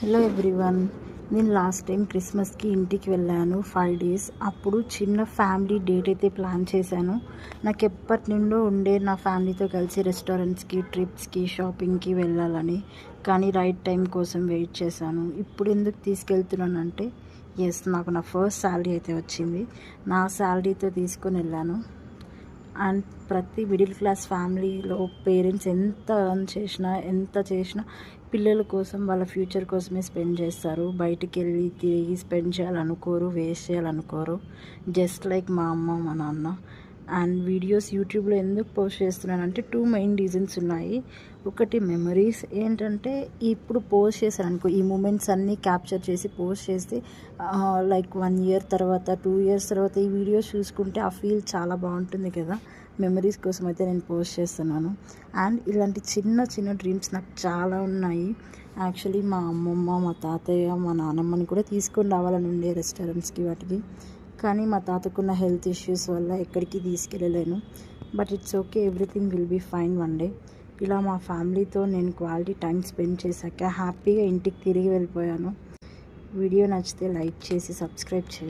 Hello everyone నేను last time క్రిస్మస్కి ఇంటికి వెళ్ళాను ఫైవ్ డేస్ అప్పుడు చిన్న ఫ్యామిలీ డేట్ అయితే ప్లాన్ చేశాను. నాకు ఎప్పటి నుండో ఉండే నా ఫ్యామిలీతో కలిసి రెస్టారెంట్స్కి ట్రిప్స్కి షాపింగ్కి వెళ్ళాలని కానీ రైట్ టైం కోసం వెయిట్ చేశాను. ఇప్పుడు ఎందుకు తీసుకెళ్తున్నానంటే ఎస్ నాకు నా ఫస్ట్ శాలరీ అయితే వచ్చింది. నా శాలరీతో తీసుకొని వెళ్ళాను. అండ్ ప్రతి మిడిల్ క్లాస్ ఫ్యామిలీలో పేరెంట్స్ ఎంత ఎర్న్ చేసినా ఎంత చేసినా పిల్లల కోసం వాళ్ళ ఫ్యూచర్ కోసమే స్పెండ్ చేస్తారు. బయటికి వెళ్ళి తిరిగి స్పెండ్ చేయాలనుకోరు వేస్ట్ చేయాలనుకోరు. జస్ట్ లైక్ మా అమ్మ మా నాన్న. అండ్ వీడియోస్ యూట్యూబ్లో ఎందుకు పోస్ట్ చేస్తున్నానంటే టూ మెయిన్ రీజన్స్ ఉన్నాయి. ఒకటి మెమరీస్ ఏంటంటే ఇప్పుడు పోస్ట్ చేశాను అనుకో ఈ మూమెంట్స్ అన్నీ క్యాప్చర్ చేసి పోస్ట్ చేస్తే లైక్ వన్ ఇయర్ తర్వాత టూ ఇయర్స్ తర్వాత ఈ వీడియోస్ చూసుకుంటే ఆ ఫీల్ చాలా బాగుంటుంది కదా. మెమరీస్ కోసం అయితే నేను పోస్ట్ చేస్తున్నాను. అండ్ ఇలాంటి చిన్న చిన్న డ్రీమ్స్ నాకు చాలా ఉన్నాయి. యాక్చువల్లీ మా అమ్మమ్మ మా తాతయ్య మా నాన్నమ్మని కూడా తీసుకొని రావాలని ఉండే రెస్టారెంట్స్కి వాటికి. కానీ మా తాతకున్న హెల్త్ ఇష్యూస్ వల్ల ఎక్కడికి తీసుకెళ్ళలేను. But it's okay everything will be fine one day. ఇలా మా ఫ్యామిలీతో నేను క్వాలిటీ టైం స్పెండ్ చేశాక హ్యాపీగా ఇంటికి తిరిగి వెళ్ళిపోయాను. వీడియో నచ్చితే లైక్ చేసి సబ్స్క్రైబ్ చేయండి.